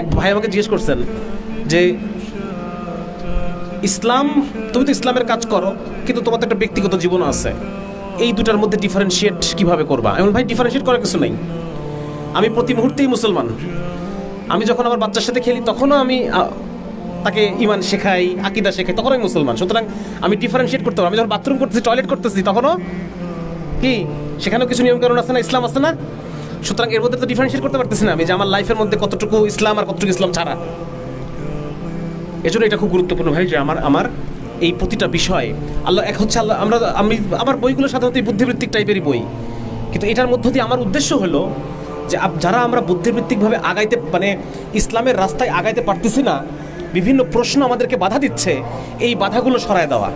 এক ভাই আমাকে জিজ্ঞেস করছেন যে, ইসলাম, তুমি তো ইসলামের কাজ করো, কিন্তু তোমার তো একটা ব্যক্তিগত জীবন আছে। এই দুটার মধ্যে ডিফারেন্সিয়েট কীভাবে করবা? এমন ভাই ডিফারেন্সিয়েট করার কিছু নেই। আমি প্রতি মুহূর্তেই মুসলমান। আমি যখন আমার বাচ্চার সাথে খেলি, তখনও আমি তাকে ইমান শেখাই, আকিদা শেখাই তখন আমি মুসলমান। সুতরাং আমি ডিফারেন্সিয়েট করতে পারব। আমি যখন বাথরুম করতেছি টয়লেট করতেছি, তখনও কি, সেখানেও কিছু নিয়মকানুন আছে না, ইসলাম আছে না? সুতরাং এর মধ্যে তো ডিফারেন্সিয়েট করতে পারতেছি না আমি যে আমার লাইফের মধ্যে কতটুকু ইসলাম আর কতটুকু ইসলাম ছাড়া। এজন্য এটা খুব গুরুত্বপূর্ণ ভাই যে আমার আমার এই প্রতিটা বিষয়, আল্লাহ এক হচ্ছে আল্লাহ, আমরা, আমি, আমার বইগুলো সাধারণত বুদ্ধিবৃত্তিক টাইপেরই বই। কিন্তু এটার মধ্য দিয়ে আমার উদ্দেশ্য হলো যে যারা আমরা বুদ্ধিবৃত্তিকভাবে আগাইতে মানে ইসলামের রাস্তায় আগাইতে পারতেছি না, বিভিন্ন প্রশ্ন আমাদেরকে বাধা দিচ্ছে, এই বাধাগুলো সরায় দেওয়া।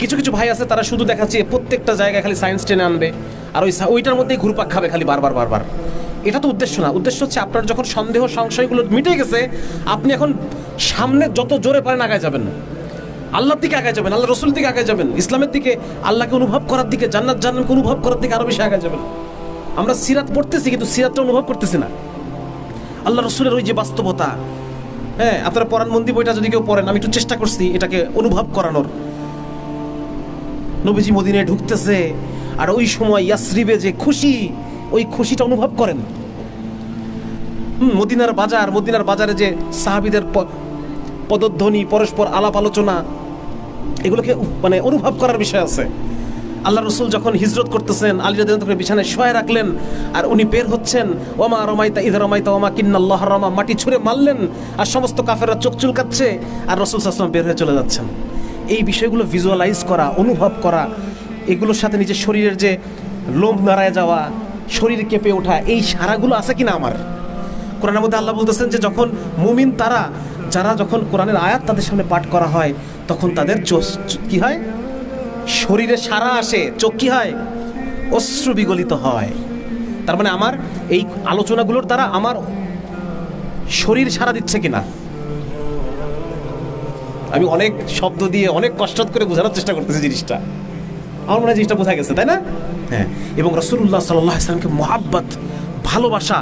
কিছু কিছু ভাই আছে তারা শুধু দেখাচ্ছে প্রত্যেকটা জায়গায় খালি সায়েন্স টেনে আনবে। আর ওই ওইটার মধ্যেই ঘুরপাক খাবে খালি বারবার বারবার। এটা তো উদ্দেশ্য না। উদ্দেশ্য হচ্ছে আপনার যখন সন্দেহ, সংশয়গুলো মিটে গেছে, আপনি এখন সামনে যত জোরে পারেন আগায় যাবেন। আল্লাহর দিকে আগায় যাবেন আল্লাহ রসুল দিকে আগায় যাবেন। ইসলামের দিকে, আল্লাহকে অনুভব করার দিকে, জান্নাত জান্নাতকে অনুভব করার দিকে আরও বেশি আগায় যাবেন। আমরা সিরাত পড়তেছি, কিন্তু সিরাতটা অনুভব করতেছি না। আল্লাহ রসুলের ওই যে বাস্তবতা হ্যাঁ আপনারা পরাণ মন্দির বইটা যদি কেউ পড়েন, আমি একটু চেষ্টা করছি এটাকে অনুভব করানোর। নবীজি মদিনে ঢুকতেছে আর ওই সময় ইয়াসরিবে যে খুশি, ওই খুশিটা অনুভব করেন। মদিনার বাজার, মদিনার বাজারে যে সাহাবিদের পদধ্বনি, পরস্পর আলাপ আলোচনা, এগুলোকে মানে অনুভব করার বিষয় আছে। আল্লাহ রসুল যখন হিজরত করতেছেন, আলী তাআলা বিছানায় শোয়া রাখলেন, আর উনি বের হচ্ছেন ওমা রমাইতা ইদ রমাইতা ওমা কিন্নাল্লাহ রমা, মাটি ছুঁড়ে মারলেন, আর সমস্ত কাফেররা চোখ চুলকাচ্ছে, আর রসুল সাল্লাম বের হয়ে চলে যাচ্ছেন। এই বিষয়গুলো ভিজুয়ালাইজ করা, অনুভব করা এগুলোর সাথে নিজের শরীরের যে লোম নাড়ায় যাওয়া, শরীর কেঁপে ওঠা, এই সারাগুলো আছে কিনা আমার? কোরআনের মধ্যে আল্লাহ বলতেছেন যে যখন মুমিন তারা, যারা যখন কোরআনের আয়াত তাদের সামনে পাঠ করা হয়, তখন তাদের কি হয়? শরীরে সারা আসে, চোখ কি হয়? অশ্রু বিগলিত হয়। তার মানে আমার এই আলোচনাগুলোর দ্বারা আমার শরীর সারা দিচ্ছে কিনা? আমি অনেক শব্দ দিয়ে অনেক কষ্ট করে বোঝানোর চেষ্টা করতেছি জিনিসটা। আমার মনে হয় জিনিসটা বোঝা গেছে, তাই না? হ্যাঁ। এবং রসুল্লাহ সাল্লাহ ইসলামকে মহাব্বত, ভালোবাসা,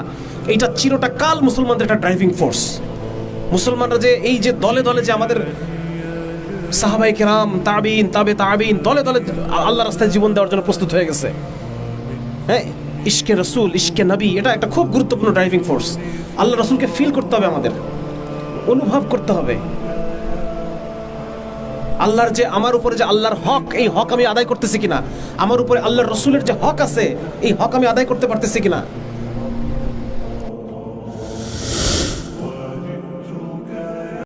এইটা চিরটা কাল মুসলমানদের একটা ড্রাইভিং ফোর্স মুসলমানরা যে এই যে দলে দলে যে আমাদের সাহাবাই কেরাম, তাবিন, তাবে তাবিন, দলে দলে আল্লাহ রাস্তায় জীবন দেওয়ার জন্য প্রস্তুত হয়ে গেছে। হ্যাঁ ইশকে রসুল, ইশকে নবী, এটা একটা খুব গুরুত্বপূর্ণ ড্রাইভিং ফোর্স আল্লাহ রসুলকে ফিল করতে হবে আমাদের, অনুভব করতে হবে। আল্লাহর যে, আমার উপরে যে আল্লাহর হক, এই হক আমি আদায় করতেছি কিনা? আমার উপরে আল্লাহর রসুলের যে হক আছে, এই হক আমি আদায় করতে পারতেছি কিনা?